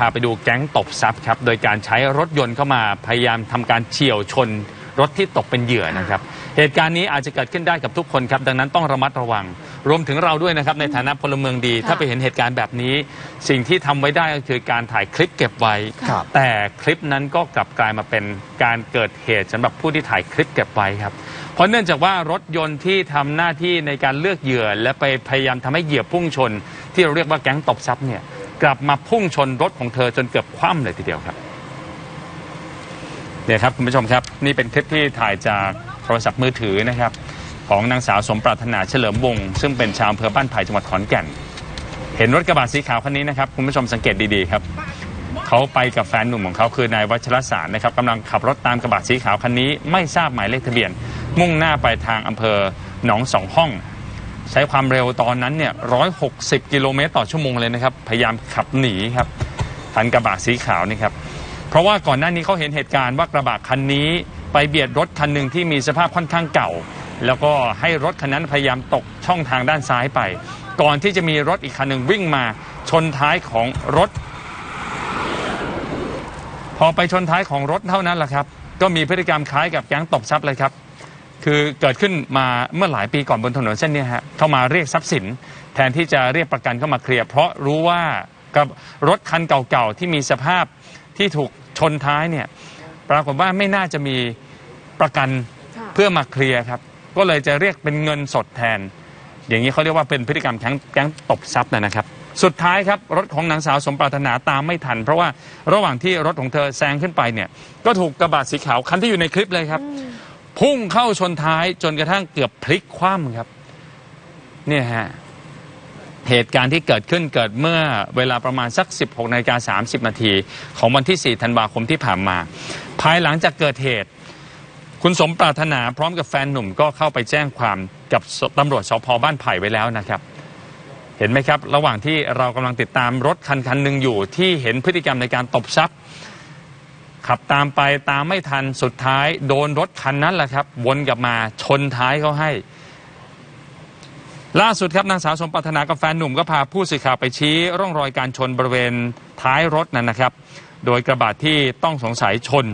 พาไปดูแก๊งตบทรัพย์ครับ โดยการใช้รถยนต์เข้ามาพยายามทำการเฉี่ยวชนรถที่ตกเป็นเหยื่อนะครับ เหตุการณ์นี้อาจจะเกิดขึ้นได้กับทุกคนครับ ดังนั้นต้องระมัดระวัง รวมถึงเราด้วยนะครับ ในฐานะพลเมืองดี ถ้าไปเห็นเหตุการณ์แบบนี้ สิ่งที่ทำไว้ได้ก็คือการถ่ายคลิปเก็บไว้ครับแต่คลิปนั้นก็กลับกลายมาเป็นการเกิดเหตุสำหรับผู้ที่ถ่ายคลิปเก็บไว้ครับ เพราะเนื่องจากว่ารถยนต์ที่ทำหน้าที่ในการเลือกเหยื่อ และไปพยายามทำให้เหยื่อพุ่งชน ที่เราเรียกว่าแก๊งตบทรัพย์เนี่ย กลับมาพุ่งชนรถของเธอจนเกือบคว่ำเลยทีเดียวครับเนี่ยครับคุณผู้ชมครับ นี่เป็นคลิปที่ถ่ายจากโทรศัพท์มือถือนะครับ ของนางสาวสมปรารถนาเฉลิมวงศ์ซึ่งเป็นชาวอำเภอบ้านไผ่จังหวัดขอนแก่น เห็นรถกระบะสีขาวคันนี้นะครับคุณผู้ชมสังเกตดีๆครับเขาไปกับแฟนหนุ่มของเขาคือนายวัชรสารนะครับกำลังขับรถตามกระบะสีขาวคันนี้ไม่ทราบหมายเลขทะเบียน มุ่งหน้าไปทางอำเภอหนองสองห้อง ใช้ความเร็วตอนนั้นเนี่ยร้อยหกสิบกิโลเมตรต่อชั่วโมงเลยนะครับ พยายามขับหนีครับทันกระบะสีขาวนี่ครับ เพราะว่าก่อนหน้านี้เขาเห็นเหตุการณ์ว่ากระบะคันนี้ไปเบียดรถคันหนึ่งที่มีสภาพค่อนข้างเก่า แล้วก็ให้รถคันนั้นพยายามตกช่องทางด้านซ้ายไป ก่อนที่จะมีรถอีกคันหนึ่งวิ่งมาชนท้ายของรถ พอไปชนท้ายของรถเท่านั้นแหละครับ ก็มีพฤติกรรมคล้ายกับแก๊งตบทรัพย์เลยครับ คือเกิดขึ้นมาเมื่อหลายปีก่อนบนถนนเส้นเนี้ฮะเข้ามาเรียกทรัพย์สิน แทนที่จะเรียกประกันเข้ามาเคลียร์เพราะรู้ว่ากับรถคันเก่าๆที่มีสภาพที่ถูกชนท้ายเนี่ยปรากฏว่าไม่น่าจะมีประกันค่ะเพื่อมาเคลียร์ครับก็เลยจะเรียกเป็นเงินสดแทน อย่างนี้เขาเรียกว่าเป็นพฤติกรรมแก๊งแก๊งตบทรัพย์นะนะครับ สุดท้ายครับรถของนางสาวสมปรารถนาตามไม่ทัน เพราะว่าระหว่างที่รถของเธอแซงขึ้นไปเนี่ยก็ถูกกระบะสีขาวคันที่อยู่ในคลิปเลยครับ พุ่งเข้าชนท้ายจนกระทั่งเกือบพลิกคว่ำครับเนี่ยฮะเหตุการณ์ที่เกิดขึ้นเกิดเมื่อเวลาประมาณสัก 16นาฬิกา30 นาทีของวันที่ 4 ธันวาคมที่ผ่านมา ภายหลังจากเกิดเหตุ คุณสมปรารถนาพร้อมกับแฟนหนุ่มก็เข้าไปแจ้งความกับตำรวจสพบ้านไผ่ไว้แล้วนะครับ เห็นไหมครับ ระหว่างที่เรากำลังติดตามรถคันคันหนึ่งอยู่ที่เห็นพฤติกรรมในการตบทรัพย์ ขับตามไปตามไม่ทันสุดท้าย โดนรถคันนั้นแหละครับ วนกลับมาชนท้ายเขาให้ ล่าสุดครับนางสาวสมปรารถนากับแฟนหนุ่มก็พาผู้สื่อข่าวไปชี้ ร่องรอยการชนบริเวณท้ายรถนั่นนะครับ โดยกระบะที่ต้องสงสัยชน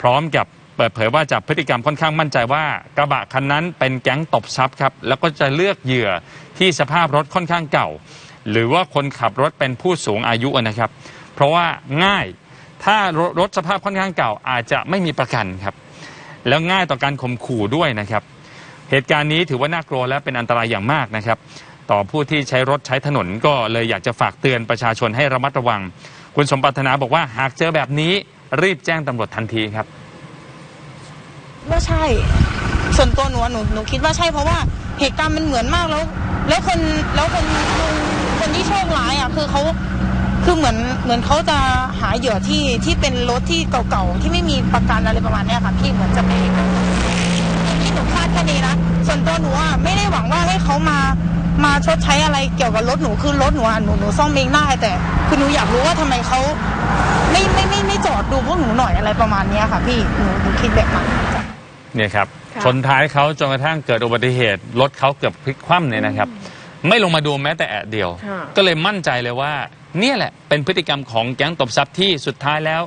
พร้อมกับเปิดเผยว่าจากพฤติกรรมค่อนข้างมั่นใจว่า กระบะคันนั้นเป็นแก๊งตบทรัพย์ครับแล้วก็จะเลือกเหยื่อที่สภาพรถค่อนข้างเก่า หรือว่าคนขับรถเป็นผู้สูงอายุนะครับ เพราะว่าง่าย ถ้ารถรถสภาพค่อนข้างเก่าอาจจะไม่มีประกันครับ แล้วง่ายต่อการข่มขู่ด้วยนะครับ เหตุการณ์นี้ถือว่าน่ากลัวและเป็นอันตรายอย่างมากนะครับ ต่อผู้ที่ใช้รถใช้ถนนก็เลยอยากจะฝากเตือนประชาชนให้ระมัดระวัง คุณสมปรานาบอกว่าหากเจอแบบนี้รีบแจ้งตำรวจทันทีครับว่าใช่ ส่วนตัวหนูหนูหนูคิดว่าใช่เพราะว่าเหตุการณ์มันเหมือนมากแล้ว แล้วคนแล้วคนคนที่โชคร้ายอะคือเขา คือเหมือนเหมือนเขาจะหาเหยื่อที่ที่เป็นรถที่เก่าๆที่ไม่มีประกันอะไรประมาณเนี้ยค่ะพี่เหมือนจะไปนี่หนูคาดแค่นี้นะส่วนตัวหนูอะไม่ได้หวังว่าให้เขามามาชดใช้อะไรเกี่ยวกับรถหนูคือรถหนูอะหนูหนูซ่อมเองได้แต่คือหนูอยากรู้ว่าทำไมเขาไม่ไม่ไม่ไม่จอดดูพวกหนูหน่อยอะไรประมาณเนี้ยค่ะ พี่หนูหนูคิดแบบนั้นเนี่ยครับค่ะชนท้ายเขาจนกระทั่งเกิดอุบัติเหตุรถเขาเกือบพลิกคว่ำเนี่ยนะครับ ไม่ลงมาดูแม้แต่แอะเดียว ค่ะ ก็เลยมั่นใจเลยว่า เนี่ยแหละเป็นพฤติกรรมของแก๊งตบทรัพย์ที่สุดท้ายแล้ว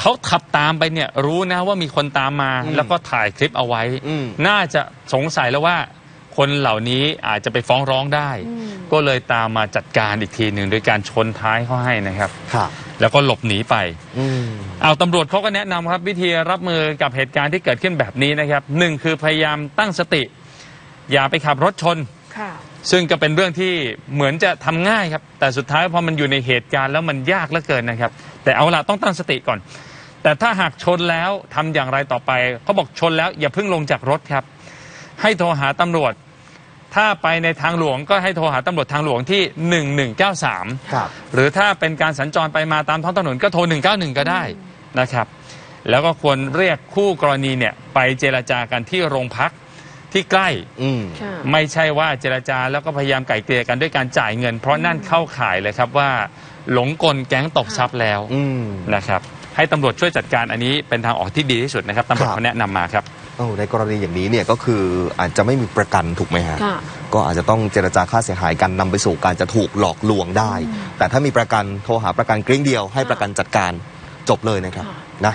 เขาขับตามไปเนี่ยรู้นะว่ามีคนตามมา อืมแล้วก็ถ่ายคลิปเอาไว้ อืม น่าจะสงสัยแล้วว่า คนเหล่านี้อาจจะไปฟ้องร้องได้อืมก็เลยตามมาจัดการอีกทีหนึ่งโดยการชนท้ายเขาให้นะครับ ครับแล้วก็หลบหนีไป อืม เอาตำรวจเขาก็แนะนำครับ วิธีรับมือกับเหตุการณ์ที่เกิดขึ้นแบบนี้นะครับหนึ่งคือพยายามตั้งสติ อย่าไปขับรถชนค่ะ ซึ่งก็เป็นเรื่องที่เหมือนจะทำง่ายครับ แต่สุดท้ายพอมันอยู่ในเหตุการณ์แล้วมันยากเหลือเกินนะครับ แต่เอาละต้องตั้งสติก่อน แต่ถ้าหากชนแล้วทำอย่างไรต่อไปเขาบอกชนแล้วอย่าเพิ่งลงจากรถครับ ให้โทรหาตำรวจ ถ้าไปในทางหลวงก็ให้โทรหาตำรวจทางหลวงที่ 1193ครับหรือถ้าเป็นการสัญจรไปมาตามท้องถนนก็โทร 191 ก็ได้นะครับ แล้วก็ควรเรียกคู่กรณีเนี่ยไปเจรจากันที่โรงพัก ที่ใกล้ อืม ค่ะ ไม่ใช่ว่าเจรจาแล้วก็พยายามไกล่เกลี่ยกันด้วยการจ่ายเงิน เพราะนั่นเข้าข่ายเลยครับว่า หลงกลแก๊งตบทรัพย์แล้วอืม นะครับ ให้ตำรวจช่วยจัดการอันนี้เป็นทางออกที่ดีที่สุดนะครับตำรวจครับ เขาแนะนำมาครับโอ้ในกรณีอย่างนี้เนี่ยก็คืออาจจะไม่มีประกันถูกไหมฮะ ค่ะ ก็อาจจะต้องเจรจาค่าเสียหายกันนำไปสู่การจะถูกหลอกลวงได้ แต่ถ้ามีประกันโทรหาประกันกริ้งเดียวให้ประกันจัดการจบเลยนะครับค่ะ นะ